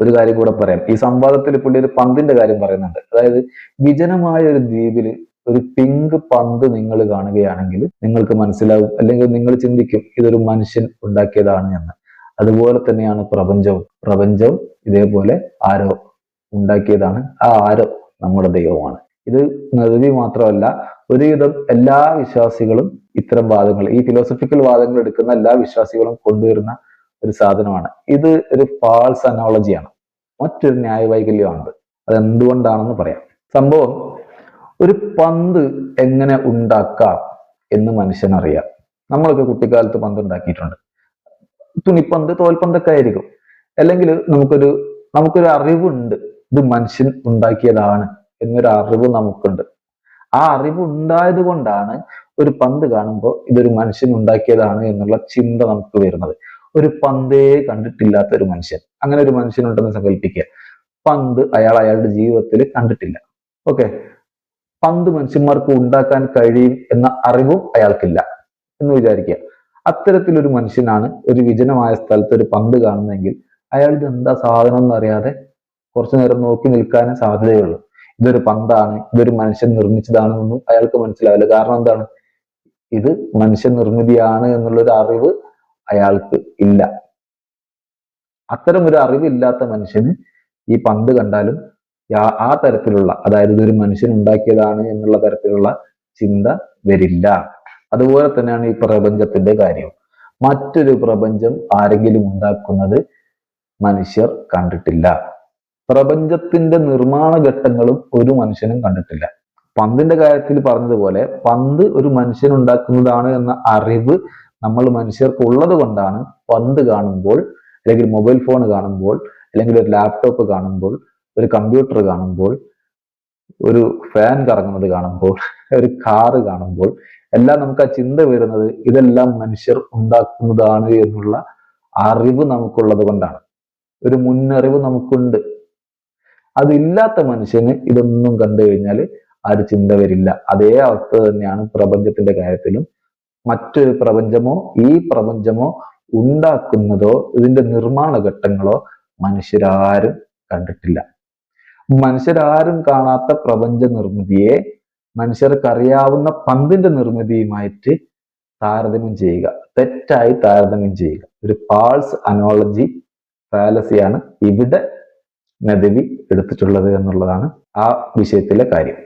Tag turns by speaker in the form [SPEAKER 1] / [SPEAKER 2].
[SPEAKER 1] ഒരു കാര്യം കൂടെ പറയാം. ഈ സംവാദത്തിൽ പുള്ളി ഒരു പന്തിന്റെ കാര്യം പറയുന്നുണ്ട്. അതായത് വിജനമായ ഒരു ദ്വീപിൽ ഒരു പിങ്ക് പന്ത് നിങ്ങൾ കാണുകയാണെങ്കിൽ നിങ്ങൾക്ക് മനസ്സിലാവും അല്ലെങ്കിൽ നിങ്ങൾ ചിന്തിക്കും ഇതൊരു മനുഷ്യൻ ഉണ്ടാക്കിയതാണ് എന്ന്. അതുപോലെ തന്നെയാണ് പ്രപഞ്ചവും. പ്രപഞ്ചവും ഇതേപോലെ ആരോ ഉണ്ടാക്കിയതാണ്. ആ ആരോ നമ്മുടെ ദൈവമാണ്. ഇത് നദവി മാത്രമല്ല ഒരുവിധം എല്ലാ വിശ്വാസികളും ഇത്തരം വാദങ്ങൾ ഈ ഫിലോസഫിക്കൽ വാദങ്ങൾ എടുക്കുന്ന എല്ലാ വിശ്വാസികളും കൊണ്ടുവരുന്ന ഒരു സാധനമാണ്. ഇത് ഒരു ഫാൾസ് അനോളജിയാണ് മറ്റൊരു ന്യായവൈകല്യമാണത്. അത് എന്തുകൊണ്ടാണെന്ന് പറയാം. സംഭവം ഒരു പന്ത് എങ്ങനെ ഉണ്ടാക്കാം എന്ന് മനുഷ്യനറിയാം. നമ്മളൊക്കെ കുട്ടിക്കാലത്ത് പന്ത് ഉണ്ടാക്കിയിട്ടുണ്ട്. തുണിപ്പന്ത് തോൽപ്പന്തൊക്കെ ആയിരിക്കും. അല്ലെങ്കിൽ നമുക്കൊരു നമുക്കൊരു അറിവുണ്ട്. ഇത് മനുഷ്യൻ ഉണ്ടാക്കിയതാണ് എന്നൊരു അറിവ് നമുക്കുണ്ട്. ആ അറിവ് ഉണ്ടായത് കൊണ്ടാണ് ഒരു പന്ത് കാണുമ്പോൾ ഇതൊരു മനുഷ്യൻ ഉണ്ടാക്കിയതാണ് എന്നുള്ള ചിന്ത നമുക്ക് വരുന്നത്. ഒരു പന്തേ കണ്ടിട്ടില്ലാത്ത ഒരു മനുഷ്യൻ. അങ്ങനെ ഒരു മനുഷ്യനുണ്ടെന്ന് സങ്കല്പിക്കുക പന്ത് അയാൾ അയാളുടെ ജീവിതത്തിൽ കണ്ടിട്ടില്ല. ഓക്കെ? പന്ത് മനുഷ്യന്മാർക്ക് ഉണ്ടാക്കാൻ കഴിയും എന്ന അറിവും അയാൾക്കില്ല എന്ന് വിചാരിക്കുക. അത്തരത്തിലൊരു മനുഷ്യനാണ് ഒരു വിജനമായ സ്ഥലത്ത് ഒരു പന്ത് കാണുന്നതെങ്കിൽ ഇത് എന്താ സാധനം എന്നറിയാതെ കുറച്ചു നേരം നോക്കി നിൽക്കാനേ സാധ്യതയുള്ളൂ. ഇതൊരു പന്താണ് ഇതൊരു മനുഷ്യൻ നിർമ്മിച്ചതാണെന്നൊന്നും അയാൾക്ക് മനസ്സിലാവില്ല. കാരണം എന്താണ്? ഇത് മനുഷ്യ നിർമ്മിതിയാണ് എന്നുള്ളൊരു അറിവ് അയാൾക്ക് ഇല്ല. അത്തരം ഒരു അറിവില്ലാത്ത മനുഷ്യന് ഈ പന്ത് കണ്ടാലും ആ തരത്തിലുള്ള അതായത് ഇതൊരു മനുഷ്യൻ ഉണ്ടാക്കിയതാണ് എന്നുള്ള തരത്തിലുള്ള ചിന്ത വരില്ല. അതുപോലെ തന്നെയാണ് ഈ പ്രപഞ്ചത്തിന്റെ കാര്യം. മറ്റൊരു പ്രപഞ്ചം ആരെങ്കിലും ഉണ്ടാക്കുന്നത് മനുഷ്യർ കണ്ടിട്ടില്ല. പ്രപഞ്ചത്തിന്റെ നിർമ്മാണ ഘട്ടങ്ങളും ഒരു മനുഷ്യനും കണ്ടിട്ടില്ല. പന്തിന്റെ കാര്യത്തിൽ പറഞ്ഞതുപോലെ പന്ത് ഒരു മനുഷ്യൻ ഉണ്ടാക്കുന്നതാണ് എന്ന അറിവ് നമ്മൾ മനുഷ്യർക്ക് ഉള്ളത് കൊണ്ടാണ് പന്ത് കാണുമ്പോൾ അല്ലെങ്കിൽ മൊബൈൽ ഫോൺ കാണുമ്പോൾ അല്ലെങ്കിൽ ഒരു ലാപ്ടോപ്പ് കാണുമ്പോൾ ഒരു കമ്പ്യൂട്ടർ കാണുമ്പോൾ ഒരു ഫാൻ കറങ്ങുന്നത് കാണുമ്പോൾ ഒരു കാറ് കാണുമ്പോൾ എല്ലാം നമുക്ക് ആ ചിന്ത വരുന്നത് ഇതെല്ലാം മനുഷ്യർ ഉണ്ടാക്കുന്നതാണ് എന്നുള്ള അറിവ് നമുക്കുള്ളത് കൊണ്ടാണ്. ഒരു മുന്നറിവ് നമുക്കുണ്ട്. അതില്ലാത്ത മനുഷ്യന് ഇതൊന്നും കണ്ടു കഴിഞ്ഞാൽ ആ ഒരു ചിന്ത വരില്ല. അതേ അവസ്ഥ തന്നെയാണ് പ്രപഞ്ചത്തിന്റെ കാര്യത്തിലും മറ്റൊരു പ്രപഞ്ചമോ ഈ പ്രപഞ്ചമോ ഉണ്ടാക്കുന്നതോ ഇതിന്റെ നിർമ്മാണ ഘട്ടങ്ങളോ മനുഷ്യരാരും കണ്ടിട്ടില്ല. മനുഷ്യരാരും കാണാത്ത പ്രപഞ്ച നിർമ്മിതിയെ മനുഷ്യർക്കറിയാവുന്ന പന്തിന്റെ നിർമ്മിതിയുമായിട്ട് താരതമ്യം ചെയ്യുക. തെറ്റായി താരതമ്യം ചെയ്യുക. ഒരു പാൾസ് അനോളജി ഫാലസിയാണ് ഇവിടെ നദവി എടുത്തിട്ടുള്ളത് എന്നുള്ളതാണ് ആ വിഷയത്തിലെ കാര്യം.